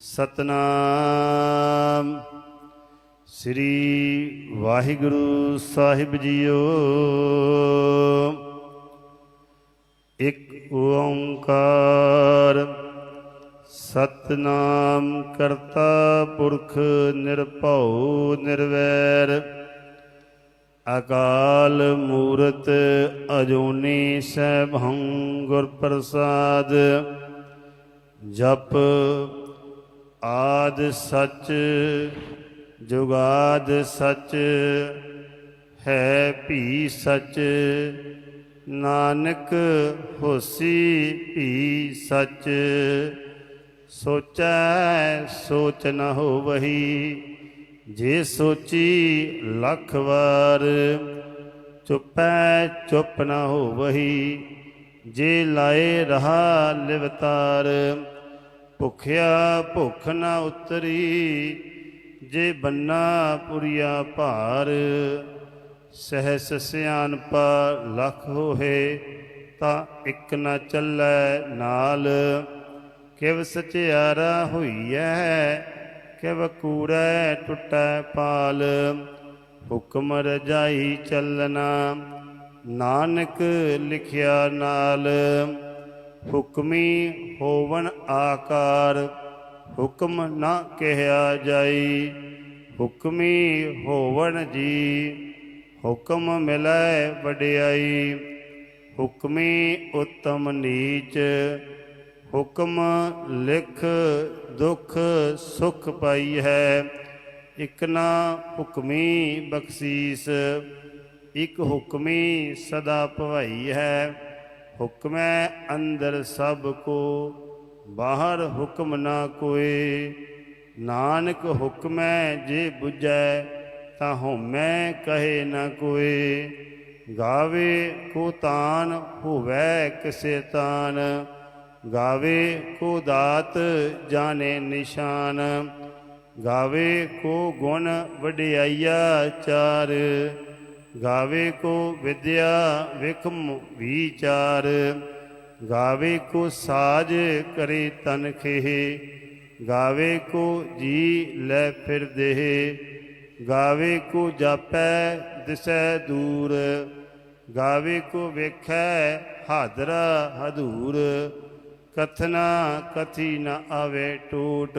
ਸਤਨਾਮ। ਸ੍ਰੀ ਵਾਹਿਗੁਰੂ ਸਾਹਿਬ ਜੀਓ। ਇੱਕ ਓੰਕਾਰ ਸਤਨਾਮ ਕਰਤਾ ਪੁਰਖ ਨਿਰਭਉ ਨਿਰਵੈਰ। ਅਕਾਲ ਮੂਰਤ ਅਜੂਨੀ ਸੈਭੰ ਗੁਰ ਪ੍ਰਸਾਦ। ਜਪ ਆਦ ਸੱਚ, ਜੁਗਾਦ ਸੱਚ, ਹੈ ਭੀ ਸੱਚ, ਨਾਨਕ ਹੋਸੀ ਭੀ ਸੱਚ। ਸੋਚੈ, ਸੋਚ ਨ ਹੋਵਹੀ, ਜੇ ਸੋਚੀ ਲੱਖ ਵਾਰ। ਚੁੱਪੈ, ਚੁੱਪ ਨ ਹੋਵਹੀ, ਜੇ ਲਾਏ ਰਹਾ ਲਿਵਤਾਰ। ਭੁਖਿਆ ਭੁਖ ਨਾ ਉਤਰੀ, ਜੇ ਬੰਨਾ ਪੁਰੀਆ ਭਾਰ, ਸਹਿਸ ਸਿਆਨਪਾ ਲਖ ਹੋਏ ਤਾਂ ਇੱਕ ਨਾ ਚੱਲੈ ਨਾਲ। ਕਿਵ ਸਚਿਆਰਾ ਹੋਈਐ, ਕਿਵ ਕੂੜੈ ਟੁੱਟੈ ਪਾਲ। ਹੁਕਮ ਰਜਾਈ ਚੱਲਣਾ, ਨਾਨਕ ਲਿਖਿਆ ਨਾਲ। ਹੁਕਮੀ ਹੋਵਨ ਆਕਾਰ, ਹੁਕਮ ਨਾ ਕਿਹਾ ਜਾਈ। ਹੁਕਮੀ ਹੋਵਨ ਜੀ, ਹੁਕਮ ਮਿਲੈ ਵਡਿਆਈ। ਹੁਕਮੀ ਉਤਮ ਨੀਚ, ਹੁਕਮ ਲਿਖ ਦੁਖ ਸੁਖ ਪਾਈ ਹੈ। ਇਕ ਨਾ ਹੁਕਮੀ ਬਖਸ਼ੀਸ, ਇਕ ਹੁਕਮੀ ਸਦਾ ਭਵਾਈ ਹੈ। ਹੁਕਮੈ ਅੰਦਰ ਸਭ ਕੋ, ਬਾਹਰ ਹੁਕਮ ਨਾ ਕੋਏ। ਨਾਨਕ ਹੁਕਮੈ ਜੇ 부ਜੈ ਤਾਂ ਹਉਮੈ ਕਹੇ ਨਾ ਕੋਏ। ਗਾਵੇ ਕੋ ਤਾਨ ਹੋਵੈ ਕਿਸੇ ਤਾਨ, ਗਾਵੇ ਕੋ ਦਾਤ ਜਾਣੇ ਨਿਸ਼ਾਨ, ਗਾਵੇ ਕੋ ਗੁਣ ਵਡਿਆਈਆ ਚਾਰ। ਗਾਵੇ ਕੋ ਵਿਦਿਆ ਵਿਖਮ ਵਿਚਾਰ ਗਾਵੇ ਕੋ ਸਾਜ ਕਰੇ ਤਨ ਖੇਹ ਗਾਵੇ ਕੋ ਜੀ ਲੈ ਫਿਰ ਦੇਹ ਗਾਵੇ ਕੋ ਜਾਪੈ ਦਿਸੈ ਦੂਰ ਗਾਵੇ ਕੋ ਵੇਖੈ ਹਾਦਰਾ ਹਦੂਰ ਕਥਨਾ ਕਥੀ ਨ ਆਵੇ ਟੂਟ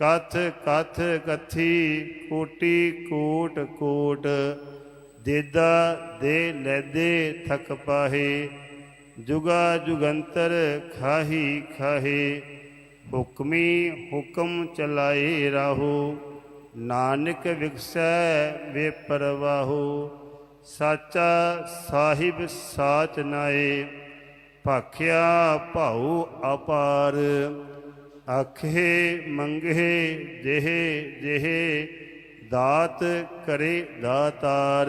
ਕਥ ਕਥ ਕਥੀ ਕੋਟੀ ਕੋਟ ਕੋਟ ਦੇਦਾ ਦੇ ਲੈਦੇ ਥਕ ਪਾਹੇ, ਜੁਗਾ ਜੁਗੰਤਰ ਖਾਹੀ ਖਾਹੇ, ਹੁਕਮੀ ਹੁਕਮ ਚਲਾਏ ਰਾਹੋ, ਨਾਨਕ ਵਿਗਸੈ ਵੇ ਪਰਵਾਹੋ ਸਾਚਾ ਸਾਹਿਬ ਸਾਚ ਨਾਏ, ਭਾਖਿਆ ਭਾਉ ਅਪਾਰ ਅਖੇ ਮੰਗੇ ਜਿਹੇ ਜਿਹੇ ਦਾਤ ਕਰੇ ਦਾਤਾਰ,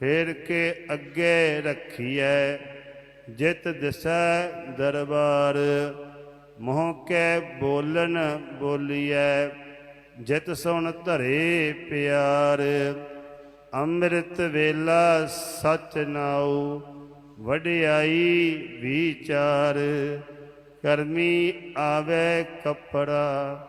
ਫੇਰ ਕੇ ਅੱਗੇ ਰੱਖੀਐ, ਜਿਤ ਦਿਸੈ ਦਰਬਾਰ। ਮੋਹ ਕੈ ਬੋਲਨ ਬੋਲੀਐ, ਜਿਤ ਸੁਣ ਧਰੇ ਪਿਆਰ। ਅੰਮ੍ਰਿਤ ਵੇਲਾ ਸਚ ਨਾਉ, ਵਡਿਆਈ ਵਿਚਾਰ। ਕਰਮੀ ਆਵੇ ਕਪੜਾ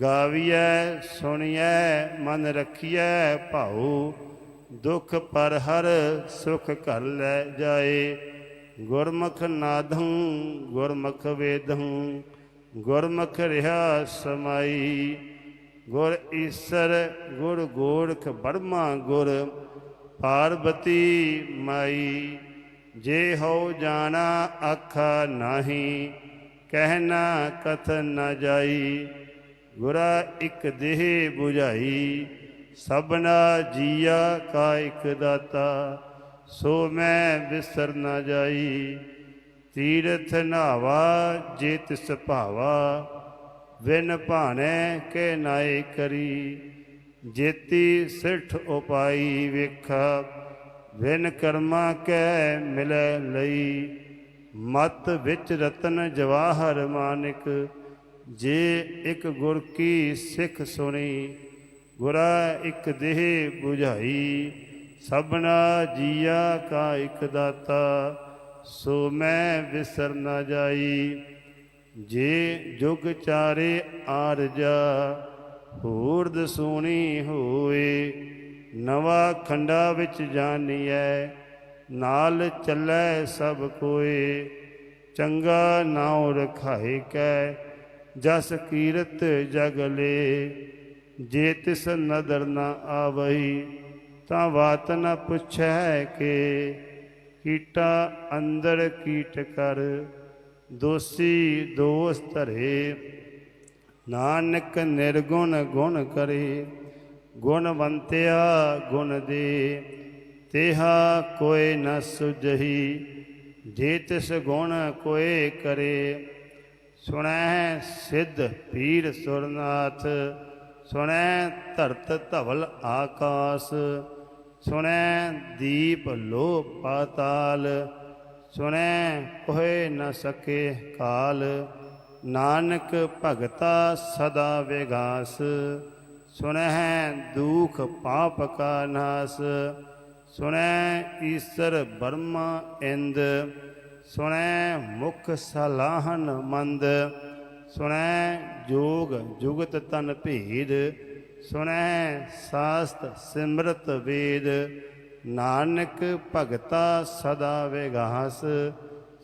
ਗਾਵੀਐ, ਸੁਣੀਐ, ਮਨ ਰਖੀਐ, ਭਾਉ, ਦੁਖ ਪਰ ਹਰ ਸੁਖ ਘਰ ਲੈ ਜਾਏ। ਗੁਰਮੁਖ ਨਾਦੰ ਗੁਰਮੁਖ ਵੇਦੰ ਗੁਰਮੁਖ ਰਿਹਾ ਸਮਾਈ। ਗੁਰ ਈਸਰ, ਗੁਰ ਗੋਰਖ ਬਰਮਾ, ਗੁਰ ਪਾਰਬਤੀ ਮਾਈ। ਜੇ ਹੋ ਜਾਣਾ ਆਖਾ ਨਹੀਂ ਕਹਿਣਾ ਕਥਨ ਨਾ ਜਾਈ। ਗੁਰਾ ਇੱਕ ਦੇਹ 부ਝਾਈ ਸਭਨਾ ਜੀਆ ਕਾ ਇਕ ਦਾਤਾ, ਸੋ ਮੈਂ ਵਿਸਰ ਨਾ ਜਾਈ। ਤੀਰਥ ਨਾਵਾ ਜੇ ਤਿਸ ਭਾਵਾ ਵਿਨ ਭਾਣੇ ਕੇ ਨਾਏ ਕਰੀ। ਜੇਤੀ ਸਿੱਠ ਉਪਾਈ ਵੇਖਾ ਵਿਨ ਕਰਮਾ ਕੈ ਮਿਲੈ ਲਈ। ਮਤ ਵਿੱਚ ਰਤਨ ਜਵਾਹਰ ਮਾਨਿਕ ਜੇ ਇੱਕ ਗੁਰ ਕੀ ਸਿੱਖ ਸੁਣੀ, ਗੁਰਾ ਇੱਕ ਦੇਹ 부ਝਾਈ ਸਭਨਾ ਜੀਆ ਕਾ ਇੱਕ ਦਾਤਾ, ਸੋ ਮੈਂ ਵਿਸਰ ਨਾ ਜਾਈ। ਜੇ ਜੁਗ ਚਾਰੇ ਆਰਜਾ ਹੂਰਦ ਸੋਣੀ ਹੋਏ, ਨਵਾ ਖੰਡਾ ਵਿੱਚ ਜਾਣੀਐ ਨਾਲ ਚੱਲੈ ਸਭ ਕੋਏ, ਚੰਗਾ ਨਾਉ ਰਖਾਏ ਕੈ ਜਸ ਕੀਰਤ ਜਗਲੇ ਜੇ ਤਿਸ ਨਦਰ ਨਾ ਆਵਈ, ਤਾਂ ਬਾਤ ਨ ਪੁੱਛੈ ਕੇ। ਕੀਟਾ ਅੰਦਰ ਕੀਟ ਕਰ, ਦੋਸੀ ਦੋਸ ਧਰੇ ਨਾਨਕ ਨਿਰਗੁਣ ਗੁਣ ਕਰੇ, ਗੁਣਵੰਤਿਆ ਗੁਣ ਦੇ। ਤੇਹਾ ਕੋਈ ਨ ਸੁਜਹੀ ਜੇ ਤਿਸ ਗੁਣ ਕੋਏ ਕਰੇ ਸੁਣੈ ਸਿੱਧ ਪੀਰ ਸੁਰਨਾਥ, ਸੁਣੈ ਧਰਤ ਧਵਲ ਆਕਾਸ, ਸੁਣੈ ਦੀਪ ਲੋ ਪਾਤਾਲ, ਸੁਣੈ ਕੋਏ ਨ ਸਕੇ ਕਾਲ, ਨਾਨਕ ਭਗਤਾ ਸਦਾ ਵਿਗਾਸ, ਸੁਣੈ ਦੁਖ ਪਾਪ ਕਾ ਨਾਸ, ਸੁਣੈ ਈਸਰ ਬਰਮਾ ਇੰਦ ਸੁਣੈ ਮੁਖ ਸਲਾਹਨ ਮੰਦ, ਸੁਣੈ ਜੋਗ ਜੁਗਤ ਤਨ ਭੇਦ ਸੁਣੈ ਸਾਸਤ ਸਿਮਰਤ ਵੇਦ, ਨਾਨਕ ਭਗਤਾ ਸਦਾ ਵਿਗਾਸ,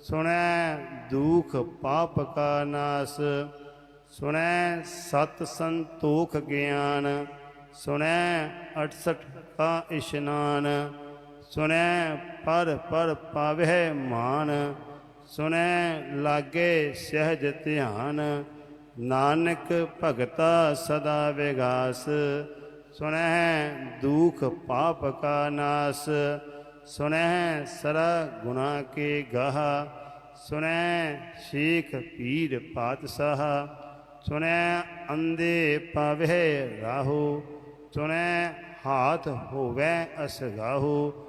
ਸੁਣੈ ਦੁਖ ਪਾਪ ਕਾ ਨਾਸ, ਸੁਣੈ ਸਤ ਸੰਤੋਖ ਗਿਆਨ, ਸੁਣੈ 68 ਕਾ ਇਸ਼ਨਾਨ ਸੁਣੈ ਪਰ ਪਰ ਪਾਵਹਿ ਮਾਨ, ਸੁਣੈ ਲਾਗੇ ਸਹਿਜ ਧਿਆਨ, ਨਾਨਕ ਭਗਤਾ ਸਦਾ ਵਿਗਾਸ, ਸੁਣੈ ਦੁਖ ਪਾਪ ਕਾ ਨਾਸ, ਸੁਣੈ ਸਰਾ ਗੁਨਾ ਕੇ ਗਾਹ, ਸੁਣੈ ਸ਼ੀਖ ਪੀਰ ਪਾਤਸ਼ਾਹ, ਸੁਣੈ ਅੰਦੇ ਪਾਵਹਿ ਰਾਹੋ, ਸੁਣੈ ਹਾਥ ਹੋਵੈ ਅਸਗਾਹੋ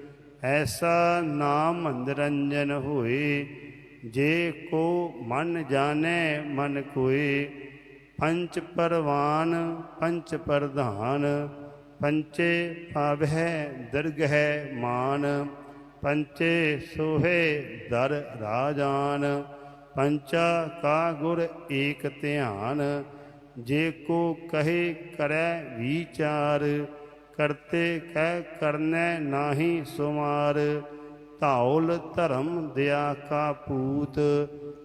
ਐਸਾ ਨਾਮ ਨਿਰੰਜਨ ਹੋਏ, ਜੇ ਕੋ ਮਨ ਜਾਣੈ, ਮਨ ਕੋਏ। ਪੰਚ ਪਰਵਾਨ, ਪੰਚ ਪ੍ਰਧਾਨ, ਪੰਚੇ ਪਾਵਹਿ ਦਰਗਹਿ ਮਾਨ। ਪੰਚੇ ਸੋਹੇ, ਦਰ ਰਾਜਾਨ। ਪੰਚਾ ਕਾ ਗੁਰ ਏਕ ਧਿਆਨ। ਜੇ ਕੋ ਕਹੇ, ਕਰੈ ਵਿਚਾਰ। ਕਰਤੇ ਕਹਿ ਕਰਨੈ ਨਾਹੀ ਸੁਮਾਰ, ਧੌਲ ਧਰਮ ਦਿਆ ਕਾ ਪੂਤ,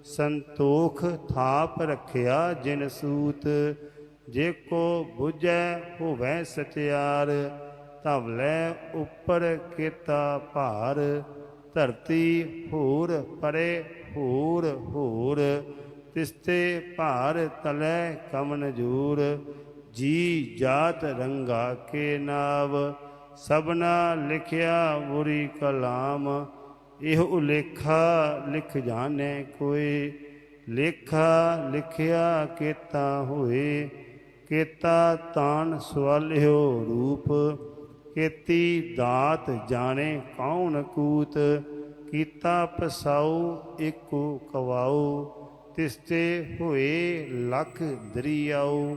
ਸੰਤੋਖ ਥਾਪ ਰਖਿਆ ਜਿਨ ਸੂਤ। ਜੇ ਕੋ 부ਜੈ ਹੋਵੈ ਸਚਿਆਰ ਧਵਲੇ ਉੱਪਰ ਕੀਤਾ ਭਾਰ। ਧਰਤੀ ਹੋਰ ਪਰੇ ਹੋਰ ਹੋਰ, ਤਿਸਤੇ ਭਾਰ ਤਲੈ ਕਮਨ ਜੂਰ। ਜੀ ਜਾਤ ਰੰਗਾ ਕੇ ਨਾਵ, ਸਭਨਾ ਲਿਖਿਆ ਬੁਰੀ ਕਲਾਮ। ਇਹ ਉਲੇਖਾ ਲਿਖ ਜਾਣੇ ਕੋਈ, ਲੇਖਾ ਲਿਖਿਆ ਕੀਤਾ ਹੋਏ। ਕੀਤਾ ਤਾਨ ਸਵਾਲਿਓ ਰੂਪ, ਕੀਤੀ ਦਾਤ ਜਾਣੇ ਕੌਣ ਕੂਤ। ਕੀਤਾ ਪਸਾਉ ਏਕੋ ਕਵਾਉ, ਤਿਸਤੇ ਹੋਏ ਲਖ ਦਰਿਆਉ।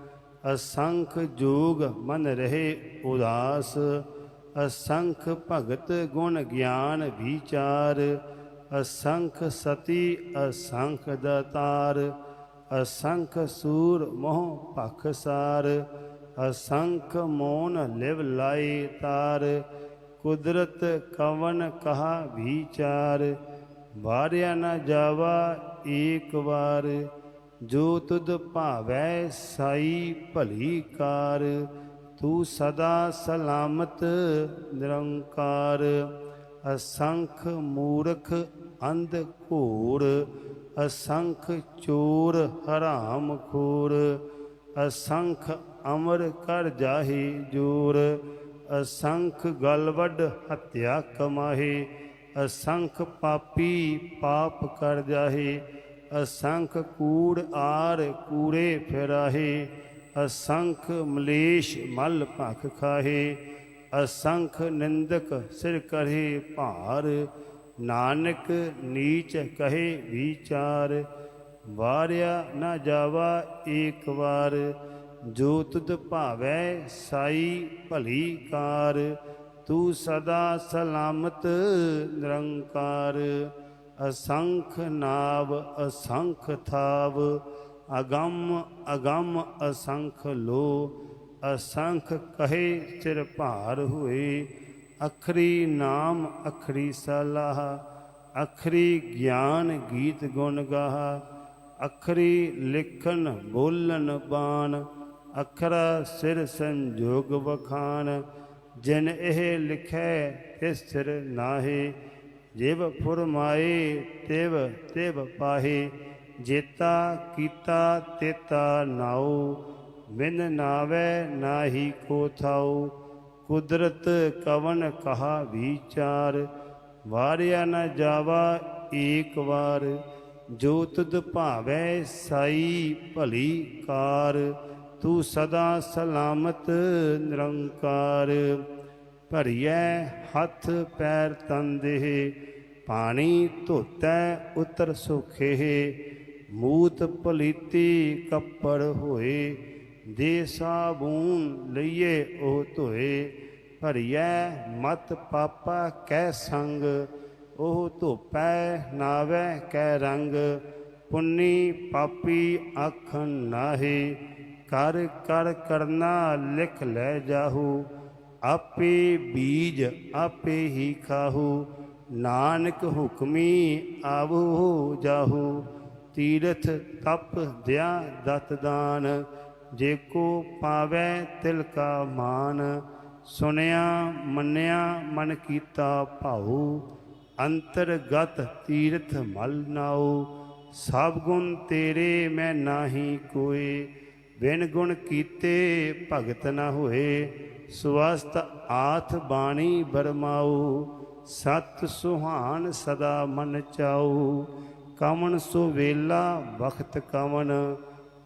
ਅਸੰਖ ਜੋਗ ਮਨ ਰਹੇ ਉਦਾਸ, ਅਸੰਖ ਭਗਤ ਗੁਣ ਗਿਆਨ ਵਿਚਾਰ, ਅਸੰਖ ਸਤੀ ਅਸੰਖ ਦਤਾਰ ਅਸੰਖ ਸੂਰ ਮੋਹ ਭਖਸਾਰ ਅਸੰਖ ਮੋਨ ਲਿਵ ਲਾਈ ਤਾਰ, ਕੁਦਰਤ ਕਵਨ ਕਹਾ ਵਿਚਾਰ, ਵਾਰਿਆ ਨਾ ਜਾਵਾ ਇੱਕ ਵਾਰ ਜੋ ਤੁਧ ਭਾਵੈ ਸਾਈ ਭਲੀ ਕਾਰ, ਤੂੰ ਸਦਾ ਸਲਾਮਤ ਨਿਰੰਕਾਰ। ਅਸੰਖ ਮੂਰਖ ਅੰਧ ਘੋਰ, ਅਸੰਖ ਚੋਰ ਹਰਾਮ ਖੋਰ। ਅਸੰਖ ਅਮਰ ਕਰ ਜਾਹੀ ਜੋਰ, ਅਸੰਖ ਗਲਵਡ ਹਤਿਆ ਕਮਾਹੇ। ਅਸੰਖ ਪਾਪੀ ਪਾਪ ਕਰ ਜਾਹੇ ਅਸੰਖ ਕੂੜ ਆਰ ਕੂੜੇ ਫਿਰਾਹੇ, ਅਸੰਖ ਮਲੇਸ਼ ਮਲ ਭਖ ਖਾਹੇ, ਅਸੰਖ ਨਿੰਦਕ ਸਿਰ ਕਰੇ ਭਾਰ, ਨਾਨਕ ਨੀਚ ਕਹੇ ਵਿਚਾਰ, ਵਾਰਿਆ ਨਾ ਜਾਵਾ ਏਕ ਵਾਰ, ਜੋ ਤੁਧ ਭਾਵੈ ਸਾਈ ਭਲੀ ਕਾਰ, ਤੂੰ ਸਦਾ ਸਲਾਮਤ ਨਿਰੰਕਾਰ। ਅਸੰਖ ਨਾਵ ਅਸੰਖ ਥਾਵ, ਅਗੰਮ ਅਗੰਮ ਅਸੰਖ ਲੋ, ਅਸੰਖ ਕਹੇ ਸਿਰ ਭਾਰ ਹੋਏ, ਅਖਰੀ ਨਾਮ ਅਖਰੀ ਸਲਾਹ, ਅਖਰੀ ਗਿਆਨ ਗੀਤ ਗੁਣ ਗਾਹ, ਅਖਰੀ ਲਿਖਣ ਬੋਲਣ ਬਾਣ, ਅਖਰਾ ਸਿਰ ਸੰਜੋਗ ਵਖਾਨ ਜਿਨ ਇਹ ਲਿਖੈ ਤਿਸ ਸਿਰ ਨਾਹੀ ਜਿਵ ਫੁਰਮਾਏ, ਤਿਵ ਤਿਵ ਪਾਹੀ, ਜੇਤਾ ਕੀਤਾ, ਤੇਤਾ ਨਾਉ, ਬਿਨ ਨਾਵੇ ਨਾਹੀ ਕੋ ਥਾਉ, ਕੁਦਰਤ ਕਵਨ ਕਹਾ ਵਿਚਾਰ, ਵਾਰਿਆ ਨ ਜਾਵਾ ਏਕ ਵਾਰ, ਜੋ ਤੁਧ ਭਾਵੈ ਸਾਈ ਭਲੀ ਕਾਰ, ਤੂੰ ਸਦਾ ਸਲਾਮਤ ਨਿਰੰਕਾਰ। ਭਰੀਐ ਹੱਥ ਪੈਰ ਤਨ ਦੇਹ, ਪਾਣੀ ਧੋਤੈ ਉਤਰ ਸੁਖੇ ਮੂਤ ਭਲੀਤੀ ਕੱਪੜ ਹੋਏ, ਦੇ ਸਾਬੂਨ ਲਈਏ ਉਹ ਧੋਏ, ਭਰੀਐ ਮਤ ਪਾਪਾ ਕੈ ਸੰਗ, ਉਹ ਧੋਪੈ ਨਾਵੇ ਕੈ ਰੰਗ, ਪੁੰਨੀ ਪਾਪੀ ਆਖਣ ਨਾਹੀ, ਕਰ ਕਰ ਕਰਨਾ ਲਿਖ ਲੈ ਜਾਹੂ ਆਪੇ ਬੀਜ ਆਪੇ ਹੀ ਖਾਹੂ, ਨਾਨਕ ਹੁਕਮੀ ਆਵੋ ਜਾਹੂ। ਤੀਰਥ ਤਪ ਦਿਆ ਦਤ ਦਾਨ, ਜੇ ਕੋ ਪਾਵੈ ਤਿਲ ਕਾ ਮਾਨ। ਸੁਨਿਆ ਮੰਨਿਆ ਮਨ ਕੀਤਾ ਭਾਉ, ਅੰਤਰਗਤ ਤੀਰਥ ਮਲ ਨਾਉ। ਸਭ ਗੁਣ ਤੇਰੇ ਮੈਂ ਨਾਹੀ ਕੋਏ, ਬਿਨ ਗੁਣ ਕੀਤੇ ਭਗਤ ਨਾ ਹੋਏ। ਸਵਸਤ ਆਥ ਬਾਣੀ ਬਰਮਾਉ ਸਤ ਸੁਹਾਨ ਸਦਾ ਮਨ ਚਾਉ ਕਮਨ ਸੋ ਵੇਲਾ ਵਖਤ ਕਮਨ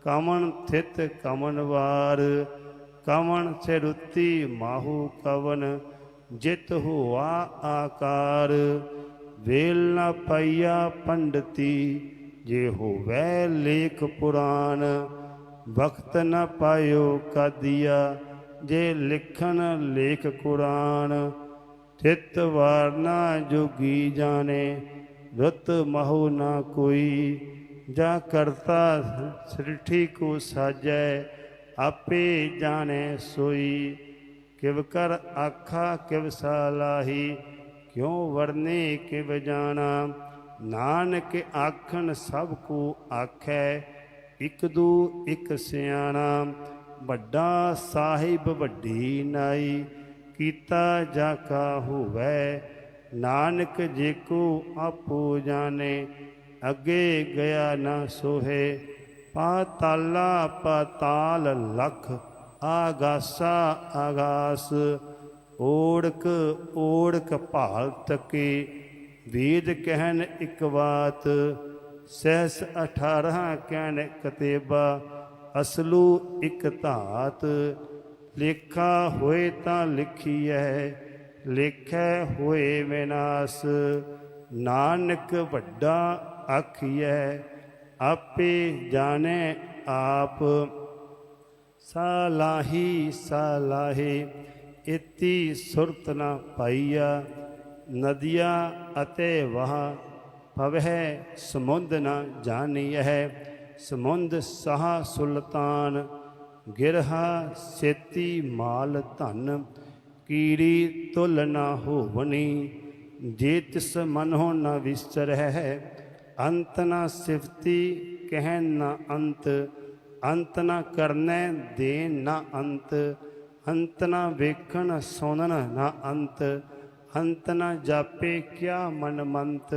ਕਮਨ ਥਿਤ ਕਮਨ ਵਾਰ। ਕਮਨ ਸੇ ਮਾਹੂ ਕਵਨ, ਜਿਤ ਹੋਆ ਆਕਾਰ। ਵੇਲ ਨਾ ਪਈਆ ਪੰਡਤੀ, ਜੇ ਹੋਵੇ ਲੇਖ ਪੁਰਾਨ। ਵਕਤ ਨਾ ਪਾਇਓ ਕਾਦੀਆ ਜੇ ਲਿਖਣ ਲੇਖ ਕੁਰਾਨ ਚਿਤ ਵਾਰਨਾ ਜੋਗੀ ਜਾਣੇ, ਰਤ ਮਹੁ ਨਾ ਕੋਈ, ਜਾ ਕਰਤਾ ਸ੍ਰਿਠੀ ਕੋ ਸਾਜੈ, ਆਪੇ ਜਾਣੇ ਸੋਈ। ਕਿਵ ਕਰ ਆਖਾ, ਕਿਵ ਸਾਲਾਹੀ ਕਿਉ ਵਰਨੇ ਕਿਵ ਜਾਣਾ? ਨਾਨਕ ਆਖਣ ਸਭ ਕੋ ਆਖੈ, ਇਕ ਦੂ ਇਕ ਸਿਆਣਾ। ਵੱਡਾ ਸਾਹਿਬ ਵੱਡੀ ਨਾਈ, ਕੀਤਾ ਜਾ ਕਾ ਹੋਵੈ, ਨਾਨਕ ਜੇ ਕੋ ਆਪੋ ਜਾਣੇ, ਅੱਗੇ ਗਿਆ ਨਾ ਸੋਹੇ ਪਾਤਾਲਾ ਪਾਤਾਲ ਲਖ, ਆਗਾਸਾ ਆਗਾਸ, ਓੜਕ ਓੜਕ ਭਾਲ ਤਕੇ, ਵੇਦ ਕਹਿਣ ਇੱਕ ਬਾਤ, ਸਹਿਸ 18 ਕਹਿਣ ਕਤੇਬਾ ਅਸਲੂ ਇੱਕ ਧਾਤ, ਲੇਖਾ ਹੋਏ ਤਾਂ ਲਿਖੀਐ, ਲੇਖੈ ਹੋਏ ਵਿਨਾਸ਼, ਨਾਨਕ ਵੱਡਾ ਆਖੀਐ, ਆਪੇ ਜਾਣੈ ਆਪ। ਸਾਲਾਹੀ ਸਲਾਹੇ, ਇਤੀ ਸੁਰਤ ਨਾ ਪਾਈਆ, ਨਦੀਆਂ ਅਤੇ ਵਹ ਪਵਹਿ ਸਮੁੰਦ ਨ ਜਾਣੀਐ। ਸਮੁੰਦ ਸਾਹ ਸੁਲਤਾਨ, ਗਿਰਹਾ ਸੇਤੀ ਮਾਲ ਧਨ, ਕੀੜੀ ਤੁਲ ਨਾ ਹੋਵਨੀ ਜੇ ਤਿਸ ਨਾ ਵਿਸ਼ਰ ਹੈ ਅੰਤ ਨਾ ਸਿਫਤੀ ਕਹਿ ਨਾ ਅੰਤ ਅੰਤ ਨਾ ਕਰਨੈ ਦੇ ਨਾ ਅੰਤ ਅੰਤ ਨਾ ਵੇਖਣ ਸੁਣਨ ਨਾ ਅੰਤ ਅੰਤ ਨਾ ਜਾਪੇ ਕਿਆ ਮਨ ਮੰਤ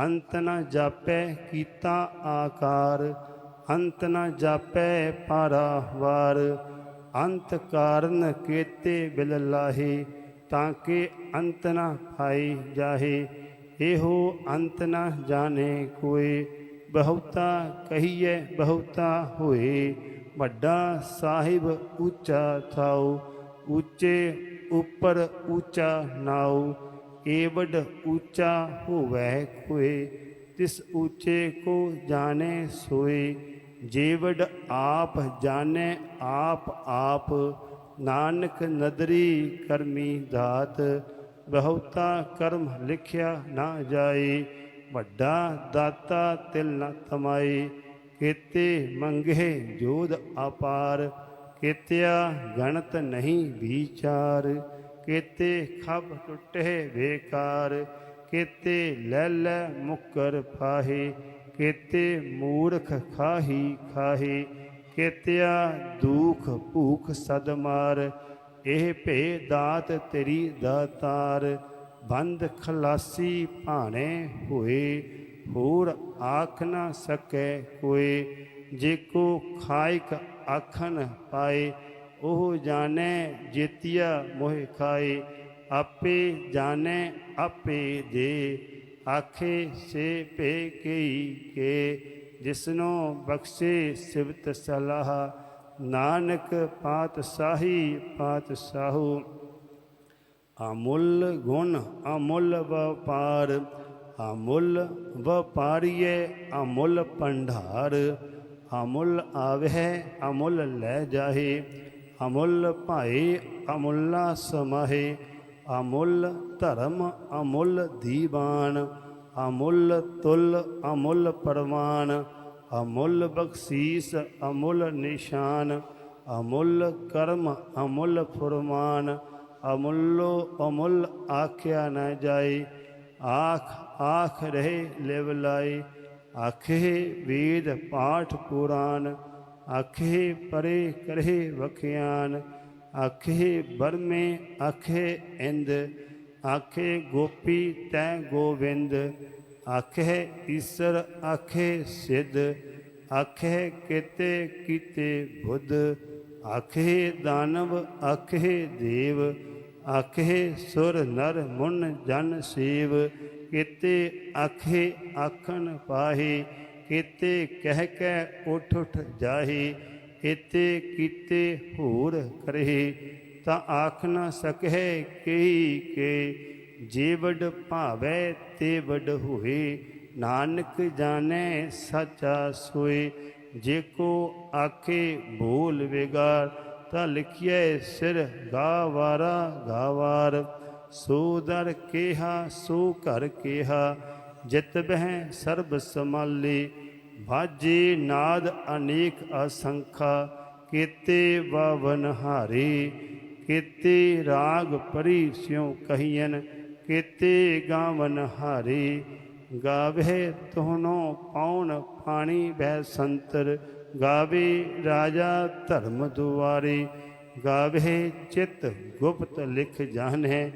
ਅੰਤ ਨ ਜਾਪੈ ਕੀਤਾ ਆਕਾਰ, ਅੰਤ ਨ ਜਾਪੈ ਪਾਰਾਵਾਰ ਅੰਤ ਕਾਰਨ ਕੇਤੇ ਬਿਲ ਲਾਹੇ, ਤਾਂ ਕਿ ਅੰਤ ਨ ਪਾਈ ਜਾਹੇ। ਇਹੋ ਅੰਤ ਨ ਜਾਣੇ ਕੋਏ, ਬਹੁਤਾ ਕਹੀਏ ਬਹੁਤਾ ਹੋਏ। ਵੱਡਾ ਸਾਹਿਬ ਉੱਚਾ ਥਾਉ, ਉੱਚੇ ਉੱਪਰ ਉੱਚਾ ਨਾਉ। ਏਵਡ ਉੱਚਾ ਹੋਵੈ ਕੋਏ ਤਿਸ ਉੱਚੇ ਕੋ ਜਾਣੇ ਸੋਏ, ਜੇਵਡ ਆਪ ਜਾਣੇ ਆਪ ਆਪ, ਨਾਨਕ ਨਦਰੀ ਕਰਮੀ ਦਾਤ, ਬਹੁਤਾ ਕਰਮ ਲਿਖਿਆ ਨਾ ਜਾਏ, ਵੱਡਾ ਦਾਤਾ ਤਿਲ ਨ ਤਮਾਏ, ਕੀਤੇ ਮੰਗੇ ਜੋਧ ਅਪਾਰ, ਕੀਤਿਆ ਗਣਤ ਨਹੀਂ ਵਿਚਾਰ ਕੀਤੇ ਖਬ ਟੁੱਟੇ ਵੇਕਾਰ ਕੀਤੇ ਲੈ ਮੁਕਰ ਫਾਹੇ, ਕੀਤੇ ਮੂਰਖ ਖਾਹੀ ਖਾਹੇ, ਕੀਤਿਆ ਦੁਖ ਭੂਖ ਸਦ ਮਾਰ, ਇਹ ਭੇ ਦਾਤ ਤੇਰੀ ਦਾਤਾਰ ਬੰਦ ਖਲਾਸੀ ਭਾਣੇ ਹੋਏ, ਹੋਰ ਆਖ ਨਾ ਸਕੈ ਕੋਏ, ਜੇ ਕੋ ਖਾਇਕ ਆਖਨ ਪਾਏ ਉਹ ਜਾਣੈ ਜੇਤੀਆ ਮੋਹਿ ਖਾਏ, ਆਪੇ ਜਾਣੈ ਆਪੇ ਦੇ। ਆਖੇ, ਸੇ ਭੇ ਕਈ ਕੇ, ਜਿਸਨੋ ਬਖਸ਼ੇ ਸਿਵਤ ਸਲਾਹ। ਨਾਨਕ ਪਾਤਸ਼ਾਹੀ ਪਾਤਸ਼ਾਹੂ ਅਮੁੱਲ ਗੁਣ ਅਮੁੱਲ ਵਪਾਰ, ਅਮੁੱਲ ਵਪਾਰੀਏ ਅਮੁੱਲ ਭੰਡਾਰ। ਅਮੁੱਲ ਆਵਹਿ, ਅਮੁੱਲ ਲੈ ਜਾਹੇ। ਅਮੁੱਲ ਭਾਏ, ਅਮੁੱਲਾ ਸਮਾਹੇ, ਅਮੁੱਲ ਧਰਮ, ਅਮੁੱਲ ਦੀਵਾਨ, ਅਮੁੱਲ ਤੁਲ, ਅਮੁੱਲ ਪਰਮਾਨ ਅਮੁੱਲ ਬਖਸ਼ੀਸ, ਅਮੁੱਲ ਨਿਸ਼ਾਨ, ਅਮੁੱਲ ਕਰਮ, ਅਮੁੱਲ ਫੁਰਮਾਨ, ਅਮੁੱਲੋ ਅਮੁੱਲ ਆਖਿਆ ਨਾ ਜਾਏ, ਆਖ ਆਖ ਰਹੇ ਲਿਵ ਲਾਈ ਆਖੇ ਵੇਦ ਪਾਠ ਪੁਰਾਨ ਆਖੇ ਪਰੇ ਕਰੇ ਵਖਿਆਨ, ਆਖੇ ਬਰਮੇ, ਆਖੇ ਇੰਦ, ਆਖੇ ਗੋਪੀ ਤੈ ਗੋਵਿੰਦ, ਆਖੇ ਈਸਰ, ਆਖੇ ਸਿੱਧ, ਆਖੇ ਕਿਤੇ ਕੀਤੇ ਬੁੱਧ, ਆਖੇ ਦਾਨਵ, ਆਖੇ ਦੇਵ, ਆਖੇ ਸੁਰ ਨਰ ਮੁਨ ਜਨ ਸੇਵ, ਕਿਤੇ ਆਖੇ ਆਖਣ ਪਾਹੇ ਕੀਤੇ ਕਹਿ ਕੇ ਉਠ ਉਠ ਜਾਹੇ ਕੀਤੇ ਕੀਤੇ ਹੋਰ ਕਰਹਿ ਤਾਂ ਆਖ ਨਾ ਸਕਹਿ ਕਹੀ ਕੇ ਜੇ ਵਡ ਭਾਵੈ ਤੇ ਵਡ ਹੋਏ, ਨਾਨਕ ਜਾਣੈ ਸਚਾ ਸੋਏ, ਜੇ ਕੋ ਆਖੇ ਬੋਲ ਵਿਗਾਰ, ਤਾਂ ਲਿਖਿਐ ਸਿਰ ਗਾਵਾਰਾ ਗਾਵਾਰ, ਸੋ ਦਰ ਕੇਹਾ, ਸੋ ਘਰ ਕੇਹਾ ਜਿਤ ਬਹਿ ਸਰਬ ਸਮਾਲੇ ਬਾਜੇ ਨਾਦ ਅਨੇਕ ਅਸੰਖਾ, ਕੀਤੇ ਬਾਵਨ ਹਾਰੇ, ਕੀਤੇ ਰਾਗ ਪਰੀ ਸਿਉ ਕਹੀਨ ਕੀਤੇ ਗਾਵਨ ਹਾਰੇ। ਗਾਵੇ ਤੋਹਨੋ ਪੌਣ ਪਾਣੀ ਬਹਿ ਸੰਤਰ, ਗਾਵੇ ਰਾਜਾ ਧਰਮ ਦੁਆਰੇ। ਗਾਵੇ ਚਿਤ ਗੁਪਤ ਲਿਖ ਜਾਣੈ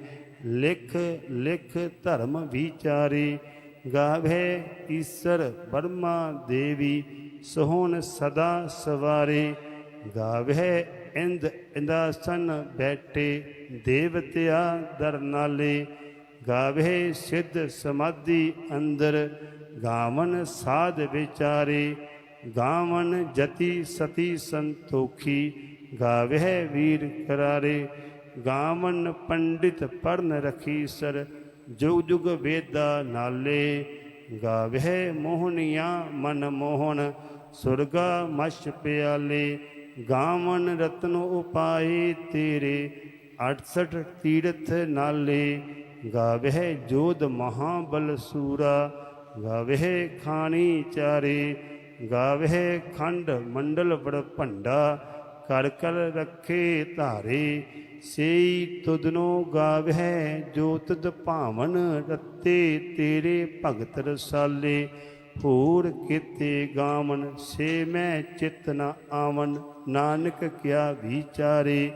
ਲਿਖ ਲਿਖ ਧਰਮ ਵਿਚਾਰੇ। ਗਾਵੇ ਈਸ਼ਰ ਬਰਮਾ ਦੇਵੀ, ਸੋਹਣ ਸਦਾ ਸਵਾਰੇ। ਗਾਵੇ ਇੰਦ ਇੰਦਾਸਨ ਬੈਠੇ ਦੇਵਤਿਆ ਦਰ ਨਾਲੇ ਗਾਵੇ ਸਿੱਧ ਸਮਾਧੀ ਅੰਦਰ, ਗਾਵਨ ਸਾਧ ਵਿਚਾਰੇ। ਗਾਵਨ ਜਤੀ ਸਤੀ ਸੰਤੋਖੀ, ਗਾਵੇ ਵੀਰ ਕਰਾਰੇ। ਗਾਵਨ ਪੰਡਿਤ ਪੜਨ ਰਖੀ ਸਰ ਜੁਗ ਜੁਗ ਵੇਦਾ ਨਾਲੇ ਗਾਵੇ ਮੋਹਨੀਆਂ ਮਨ ਮੋਹਨ, ਸੁਰਗਾ ਮਛ ਪਿਆਲੇ, ਗਾਵਨ ਰਤਨ ਉਪਾਏ ਤੇਰੇ 68 ਤੀਰਥ ਨਾਲੇ ਗਾਵੇ ਜੋਧ ਮਹਾਬਲ ਸੂਰਾ ਗਾਵੇ ਖਾਣੀ ਚਾਰੇ ਗਾਵੇ ਖੰਡ ਮੰਡਲ ਬੜ ਭੰਡਾ ਕਰ ਰੱਖੇ ਧਾਰੇ, ਸੇਈ ਤੁਧਨੋ ਗਾਵੇ ਜੋ ਤੁਧ ਭਾਵਨ ਰਤੇ ਤੇਰੇ ਭਗਤ ਰਸਾਲੇ, ਹੋਰ ਕੀਤੇ ਗਾਵਨ ਸੇ ਮੈਂ ਚਿਤ ਨ ਆਵਨ, ਨਾਨਕ ਕਿਆ ਵਿਚਾਰੇ।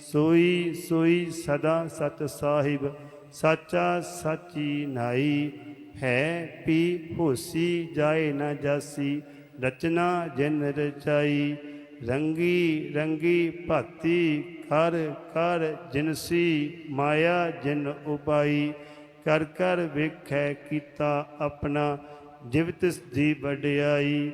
ਸੋਈ ਸੋਈ ਸਦਾ ਸਤ ਸਾਹਿਬ, ਸਾਚਾ ਸਾਚੀ ਨਾਈ, ਹੈ ਪੀ ਹੋਸੀ ਜਾਏ ਨਾ ਜਾਸੀ, ਰਚਨਾ ਜਿਨ ਰਚਾਈ। ਰੰਗੀ ਰੰਗੀ ਭਾਤੀ ਕਰ ਕਰ ਜਿਨਸੀ ਮਾਇਆ ਜਿਨ ਉਪਾਈ, ਕਰ ਕਰ ਵੇਖੈ ਕੀਤਾ ਆਪਣਾ, ਜਿਵ ਦੀ ਵਡਿਆਈ,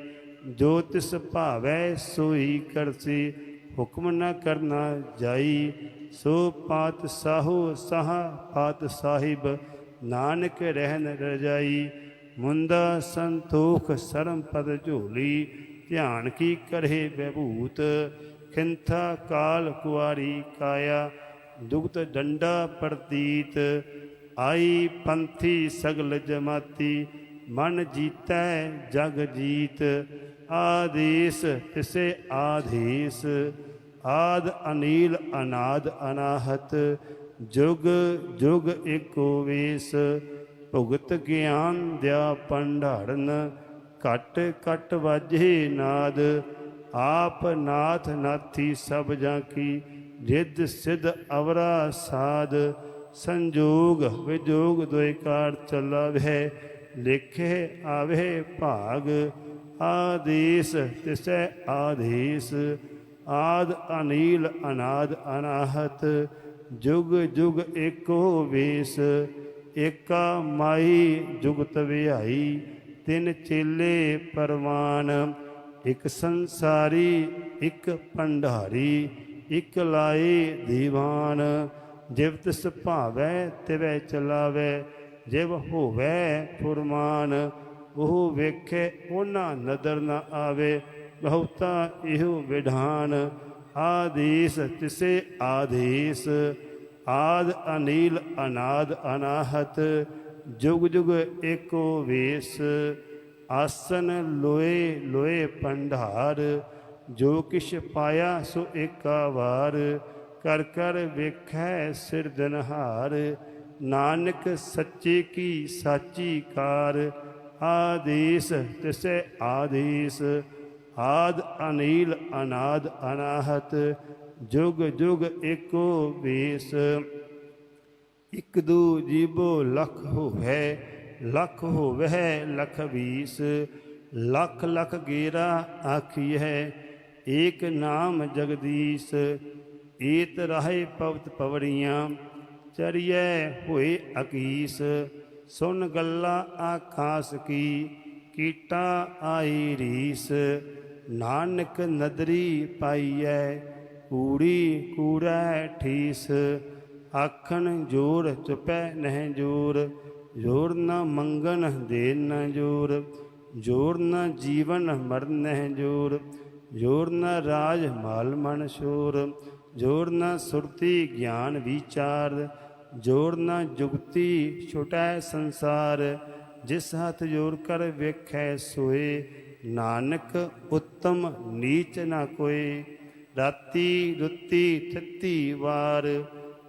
ਜੋ ਤਿਸ ਭਾਵੈ ਸੋਈ ਕਰਸੀ, ਹੁਕਮ ਨਾ ਕਰਨਾ ਜਾਈ, ਸੋ ਪਾਤ ਸਾਹੋ ਸਾਹਾ ਪਾਤ ਸਾਹਿਬ, ਨਾਨਕ ਰਹਿਨ ਰਜਾਈ, ਮੁੰਦਾ ਸੰਤੋਖ ਸਰਮ ਪਦ ਝੋਲੀ ਧਿਆਨ ਕੀ ਕਰੇ ਬਹਿਬੂਤ ਖਿੰਥਾ ਕਾਲ ਕੁਆਰੀ ਕਾਇਆ, ਦੁਗਤ ਡੰਡਾ ਪ੍ਰਤੀਤ। ਆਈ ਪੰਥੀ ਸਗਲ ਜਮਾਤੀ, ਮਨ ਜੀਤੈ ਜਗ ਜੀਤ। ਆਦੇਸ ਤਿਸੇ ਆਦੇਸ਼ ਆਦ ਅਨੀਲ ਅਨਾਦ ਅਨਾਹਤ। ਜੁਗ ਜੁਗ ਏਕੋ ਵੇਸ, ਭੁਗਤ ਗਿਆਨ ਦਿਆ ਪੰਡਾਰਨ ਘਟ ਘਟ ਵਾਜੇ ਨਾਦ, ਆਪ ਨਾਥ ਨਾਥੀ ਸਭ ਜਾਂ ਕੀ ਰਿੱਧ ਸਿਧ ਅਵਰਾ ਸਾਧ, ਸੰਜੋਗ ਵਿਜੋਗ ਦੋਇ ਕਾਰ ਚਲਾਵੇ, ਲਿਖੇ ਆਵੇ ਭਾਗ, ਆਦੇਸ ਤਿਸੈ ਆਦੇਸ, ਆਦ ਅਨੀਲ ਅਨਾਦ ਅਨਾਹਤ, ਜੁਗ ਜੁਗ ਏਕੋ ਵੇਸ, ਏਕਾ ਮਾਈ ਜੁਗਤ ਵਿਹਾਈ ਤਿੰਨ ਚੇਲੇ ਪਰਵਾਨ, ਇੱਕ ਸੰਸਾਰੀ, ਇੱਕ ਭੰਡਾਰੀ, ਇੱਕ ਲਾਏ ਦੀਵਾਨ। ਜਿਵ ਤਿਸ ਭਾਵੈ, ਤਿਵੈ ਚਲਾਵੇ, ਜਿਵ ਹੋਵੇ ਫੁਰਮਾਨ। ਉਹ ਵੇਖੇ, ਉਹਨਾਂ ਨਦਰ ਨਾ ਆਵੇ, ਬਹੁਤਾ ਇਹੋ ਵਿਧਾਨ। ਆਦੇਸ ਤਿਸੇ ਆਦੇਸ, ਆਦ ਅਨੀਲ ਅਨਾਦ ਅਨਾਹਤ। ਜੁਗ ਜੁਗ ਏਕੋ ਵੇਸ, ਆਸਨ ਲੋਏ ਲੋਏ ਭੰਡਾਰ ਜੋ ਕਿਛ ਪਾਇਆ ਸੋ ਏਕਾ ਵਾਰ, ਕਰ ਕਰ ਵੇਖੈ ਦਿਨਹਾਰ, ਨਾਨਕ ਸੱਚੇ ਕੀ ਸਾਚੀ ਕਾਰ, ਆਦੇਸ ਤਿਸੈ ਆਦੇਸ, ਆਦ ਅਨੀਲ ਅਨਾਦ ਅਨਾਹਤ, ਜੁਗ ਜੁਗ ਏਕੋ ਵੇਸ। ਇਕ ਦੂ ਜੀਬੋ ਲਖ ਹੋਵੇ ਲਖ ਹੋਵੇ ਲਖ ਵੀਸ, ਲਖ ਲਖ ਗੇਰਾ ਆਖੀ ਹੈ ਏਕ ਨਾਮ ਜਗਦੀਸ਼, ਏਤ ਰਾਹੇ ਪਵਤ ਪਵੜੀਆਂ ਚਰੀਐ ਹੋਏ ਅਕੀਸ, ਸੁਨ ਗੱਲਾ ਆਖਾਸ ਕੀ, ਕੀਟਾ ਆਈ ਰੀਸ, ਨਾਨਕ ਨਦਰੀ ਪਾਈਐ, ਕੂੜੀ ਕੂੜੈ ਠੀਸ ਆਖਣ ਜੋਰ ਚੁਪੈ ਨਹਿ ਜੋਰ ਜੋਰ ਨ ਮੰਗਨ ਦੇ ਨ ਜੋਰ ਜੋਰ ਨ ਜੀਵਨ ਮਰਨ ਨਹਿ ਜੋਰ ਜੋਰ ਨ ਰਾਜ ਮਾਲ ਮਨ ਸ਼ੋਰ, ਜੋਰ ਨ ਸੁਰਤੀ ਗਿਆਨ ਵਿਚਾਰ, ਜੋਰ ਨ ਜੁਗਤੀ ਛੁਟੈ ਸੰਸਾਰ, ਜਿਸ ਹੱਥ ਜੋਰ ਕਰ ਵੇਖੈ ਸੋਏ, ਨਾਨਕ ਉੱਤਮ ਨੀਚ ਨਾ ਕੋਏ, ਰਾਤੀ ਰੁੱਤੀ ਥਿੱਤੀ ਵਾਰ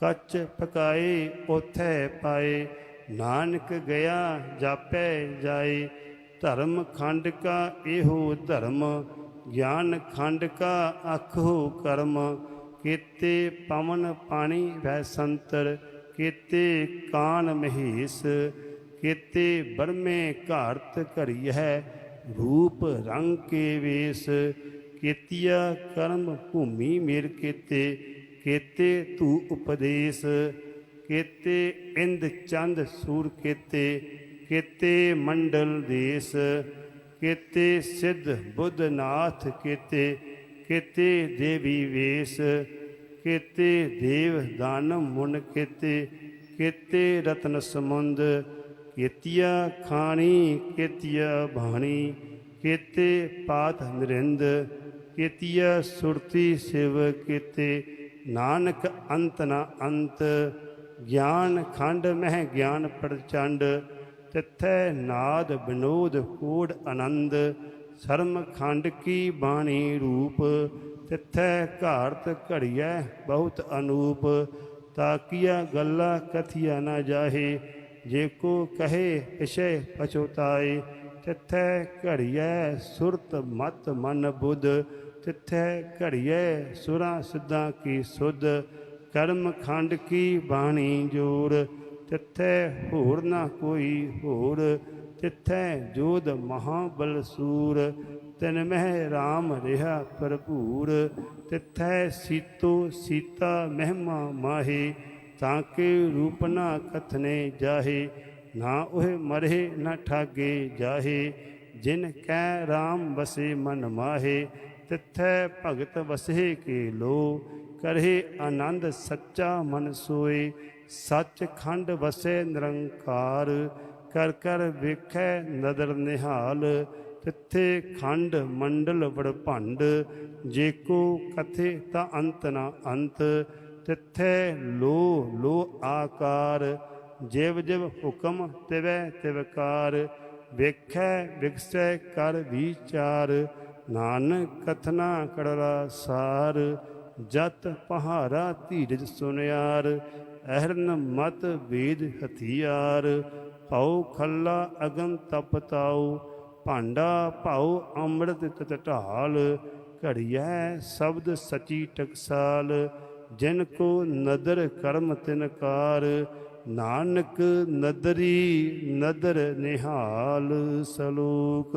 ਕੱਚ ਪਕਾਏ, ਉਥੈ ਪਾਏ। ਨਾਨਕ ਗਿਆ, ਜਾਪੈ ਜਾਏ। ਧਰਮ ਖੰਡ ਕਾ ਇਹੋ ਧਰਮ, ਗਿਆਨ ਖੰਡ ਕਾ ਅਖੋ ਕਰਮ। ਕੀਤੇ ਪਵਨ ਪਾਣੀ ਵੈ ਸੰਤਰ, ਕੀਤੇ ਕਾਨ ਮਹੇਸ਼, ਕੀਤੇ ਬਰਮੇ ਘਾਰਤ ਹੈ ਰੂਪ ਰੰਗ ਕੇ ਵੇਸ। ਕੀਤਿਆ ਕਰਮ ਭੂਮੀ ਮੇਰ ਕੀਤੇ ਕੀਤੇ ਤੂ ਉਪਦੇਸ਼, ਕੀਤੇ ਇੰਦ ਚੰਦ ਸੂਰ ਕੀਤੇ ਕੀਤੇ ਮੰਡਲ ਦੇਸ, ਕੀਤੇ ਸਿੱਧ ਬੁੱਧ ਨਾਥ ਕੀਤੇ ਕੀਤੇ ਦੇਵੀ ਵੇਸ, ਕੀਤੇ ਦੇਵ ਦਾਨਮ ਮੁਨ ਕੀਤੇ ਕੀਤੇ ਰਤਨ ਸਮੁੰਦ, ਕੀਤਿਆ ਖਾਣੀ, ਕੀਤਿਆ ਬਾਣੀ ਕੀਤੇ ਪਾਤ ਨਰਿੰਦ, ਕੀਤਿਆ ਸੁਰਤੀ ਸਿਵ ਕੀਤੇ ਨਾਨਕ ਅੰਤ ਨਾ ਅੰਤ, ਗਿਆਨ ਖੰਡ ਮਹਿ ਗਿਆਨ ਪ੍ਰਚੰਡ, ਤਿਥੈ ਨਾਦ ਬਿਨੋਦ ਕੋੜ ਆਨੰਦ, ਸ਼ਰਮ ਖੰਡ ਕੀ ਬਾਣੀ ਰੂਪ, ਤਿੱਥੈ ਘਾਰਤ ਘੜੀਐ ਬਹੁਤ ਅਨੂਪ ਤਾਕੀਆ ਗੱਲਾ ਕਥਿਆ ਨਾ ਜਾਹੇ, ਜੇ ਕੋ ਕਹੇ ਪਿਛੇ ਪਛੋਤਾਏ, ਤਿਥੈ ਘੜੀਐ ਸੁਰਤ ਮਤ ਮਨ ਬੁੱਧ ਤਿਥੈ ਘੜੀਐ ਸੁਰਾਂ ਸਿੱਧਾਂ ਕੀ ਸੁਧ, ਕਰਮ ਖੰਡ ਕੀ ਬਾਣੀ ਜੋਰ। ਤਿਥੈ ਹੋਰ ਨਾ ਕੋਈ ਹੋਰ, ਤਿਥੈ ਜੋਧ ਮਹਾਬਲ ਸੂਰ। ਤਿਨ ਮਹਿ ਰਾਮ ਰਿਹਾ ਭਰਪੂਰ, ਤਿਥੈ ਸੀਤੋ ਸੀਤਾ ਮਹਿਮਾ ਮਾਹੇ, ਤਾਂ ਕੇ ਰੂਪ ਨਾ ਕਥਨੇ ਜਾਹੇ, ਨਾ ਉਹ ਮਰੇ ਨਾ ਠਾਗੇ ਜਾਹੇ। ਜਿਨ ਕੈ ਰਾਮ ਵਸੇ ਮਨ ਮਾਹੇ ਤਿਥੈ ਭਗਤ ਵਸੇ ਕੇ ਲੋ, ਕਰਹਿ ਆਨੰਦ ਸੱਚਾ ਮਨ ਸੋਏ। ਸੱਚ ਖੰਡ ਵਸੇ ਨਿਰੰਕਾਰ, ਕਰ ਕਰ ਵੇਖੈ ਨਦਰ ਨਿਹਾਲ। ਤਿੱਥੇ ਖੰਡ ਮੰਡਲ ਵਡਭੰਡ ਜੇ ਕੋ ਕਥੇ ਤਾਂ ਅੰਤ ਨਾ ਅੰਤ। ਤਿੱਥੇ ਲੋ ਲੋ ਆਕਾਰ, ਜਿਵ ਜਿਵ ਹੁਕਮ ਤਿਵੈ ਤਿਵਕਾਰ ਵੇਖੈ, ਵਿਗਸੈ ਕਰ ਵਿਚਾਰ ਨਾਨਕ ਕਥਨਾ ਕੜਰਾ ਸਾਰ, ਜਤ ਪਹਾਰਾ ਧੀਰਜ ਸੁਨਿਆਰ, ਅਹਰਨ ਮਤ ਵੇਦ ਹਥਿਆਰ, ਭਉ ਖੱਲਾ ਅਗਨ ਤਪਤਾਉ ਭਾਂਡਾ ਭਾਉ ਅੰਮ੍ਰਿਤ ਤਤ ਢਾਲ, ਘੜੀਐ ਸ਼ਬਦ ਸਚੀ ਟਕਸਾਲ, ਜਿਨ ਕੋ ਨਦਰ ਕਰਮ ਤਿਨਕਾਰ ਨਾਨਕ ਨਦਰੀ ਨਦਰ ਨਿਹਾਲ ਸਲੋਕ।